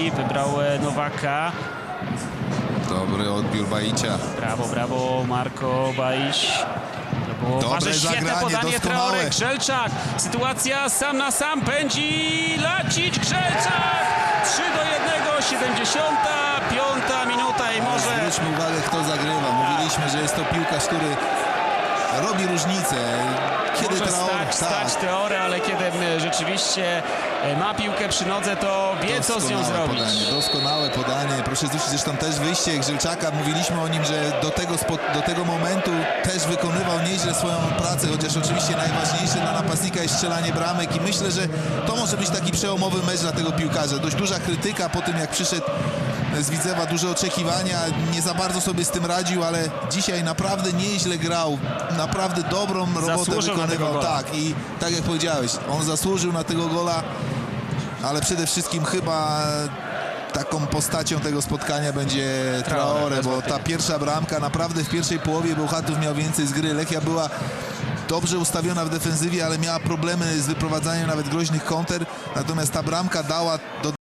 Wybrał e, Nowaka. Dobry odbiór Baicia. Brawo, brawo, Marko Baiś. To było Dobre świetne zagranie, podanie doskonałe. Traore, Grzelczak. Sytuacja sam na sam pędzi Lacić, Grzelczak. 3 do 1, 75 minuta i może... Zwróćmy uwagę, kto zagrywa. Mówiliśmy, że jest to piłkarz, który robi różnicę. Kiedy Może Traore... stać, stać Traore, ale kiedy m, rzeczywiście e, ma piłkę przy nodze, to wie co z nią Doskonałe zrobić. Podanie, doskonałe podanie. Proszę zwrócić zresztą też wyjście Grzelczaka. Mówiliśmy o nim, że do tego, do tego momentu też wykonywał nieźle swoją pracę, chociaż oczywiście najważniejsze dla napastnika jest strzelanie bramek i myślę, że to może być taki przełomowy mecz dla tego piłkarza. Dość duża krytyka po tym, jak przyszedł z Widzewa, duże oczekiwania. Nie za bardzo sobie z tym radził, ale dzisiaj naprawdę nieźle grał. Naprawdę dobrą robotę Zasłużył na tego wykonywał. Tak, i tak jak powiedziałeś, on zasłużył na tego gola ale przede wszystkim chyba taką postacią tego spotkania będzie Traore, bo ta pierwsza bramka naprawdę w pierwszej połowie Bełchatów miał więcej z gry. Lechia była dobrze ustawiona w defensywie, ale miała problemy z wyprowadzaniem nawet groźnych konter, natomiast ta bramka dała do